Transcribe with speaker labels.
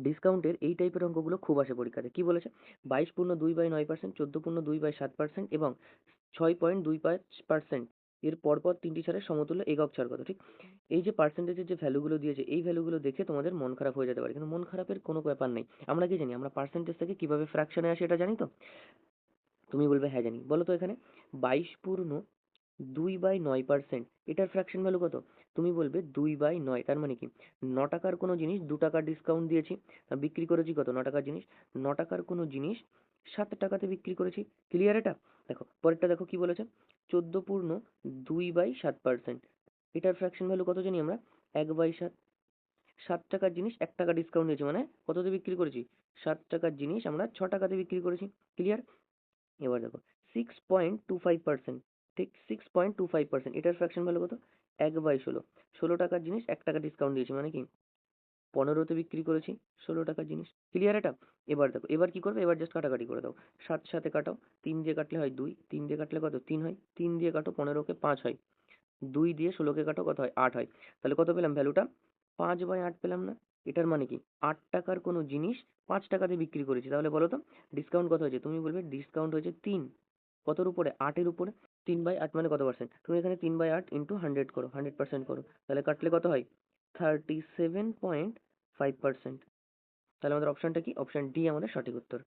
Speaker 1: ডিসকাউন্টের এই টাইপের অঙ্কগুলো খুব আসে পরীক্ষাতে। কি বলেছে? বাইশ পূর্ণ দুই বাই নয় পার্সেন্ট চোদ্দ পূর্ণ দুই বাই সাত পার্সেন্ট এবং ছয় পয়েন্ট দুই পাঁচ পার্সেন্ট এর পরপর তিনটি ছাড়ের সমতুল্য একক ছাড় কত, ঠিক? এই যে পার্সেন্টেজের যে ভ্যালুগুলো দিয়েছে, এই ভ্যালুগুলো দেখে তোমাদের মন খারাপ হয়ে যেতে পারে। কিন্তু মন খারাপের কোনো ব্যাপার নেই। আমরা কি জানি? আমরা পার্সেন্টেজ থেকে কীভাবে ফ্র্যাকশনে আসে এটা জানি তো? তুমি বলবে হ্যাঁ জানি। বলো তো এখানে, বাইশ পূর্ণ দুই বাই নয় পার্সেন্ট এটার ফ্র্যাকশন ভ্যালু কত? তুমি বলবে দুই বাই নয়, তার মানে কি? ন টাকার কোনো জিনিস দু টাকার ডিসকাউন্ট দিয়েছি বিক্রি করেছি কত? ন টাকার জিনিস, ন টাকার কোনো জিনিস সাত টাকাতে বিক্রি করেছি। ক্লিয়ার এটা? দেখো, পরেরটা দেখো কি বলেছে? চোদ্দ পূর্ণ দুই বাই সাত পার্সেন্ট এটার ফ্র্যাকশন ভ্যালু কত জানি আমরা? এক বাই সাত। সাত টাকার জিনিস এক টাকা ডিসকাউন্ট দিয়েছি মানে কততে বিক্রি করেছি? সাত টাকার জিনিস আমরা ছ টাকাতে বিক্রি করেছি। ক্লিয়ার এবার দেখো six point two five percent ঠিক six point two five percent এটার ফ্র্যাকশন ভ্যালু কত? এক বাই ষোলো। ষোলো টাকার জিনিস, এক টাকা ডিসকাউন্ট দিয়েছি। মানে কি? পনেরোতে বিক্রি করেছি ষোলো টাকার জিনিস। ক্লিয়ার এটা? এবার দেখো, এবার কি করবে? এবার জাস্ট কাটাকাটি করে দাও। সাত সাথে কাটাও। তিন দিয়ে কাটলে হয় দুই। তিন দিয়ে কাটলে কত? তিন হয়। তিন দিয়ে কাটো পনেরোকে পাঁচ হয়। দুই দিয়ে ষোলোকে কাটো কত হয়? আট হয়। তাহলে কত পেলাম? ভ্যালুটা পাঁচ বাই আট পেলাম না। এটার মানে কি? আট টাকার কোনো জিনিস পাঁচ টাকাতে বিক্রি করেছি। তাহলে বলো তো ডিসকাউন্ট কত হয়েছে? তুমি বলবে ডিসকাউন্ট হয়েছে তিন। কতর উপরে? আটের উপরে। তিন বাই আট মানে কত পার্সেন্ট তুমি এখানে তিন বাই আট ইন্টু হান্ড্রেড করো হান্ড্রেড পার্সেন্ট করো। তাহলে কাটলে কত হয়? Thirty seven point five percent তাহলে আমাদের অপশানটা কি? অপশান ডি আমাদের সঠিক উত্তর।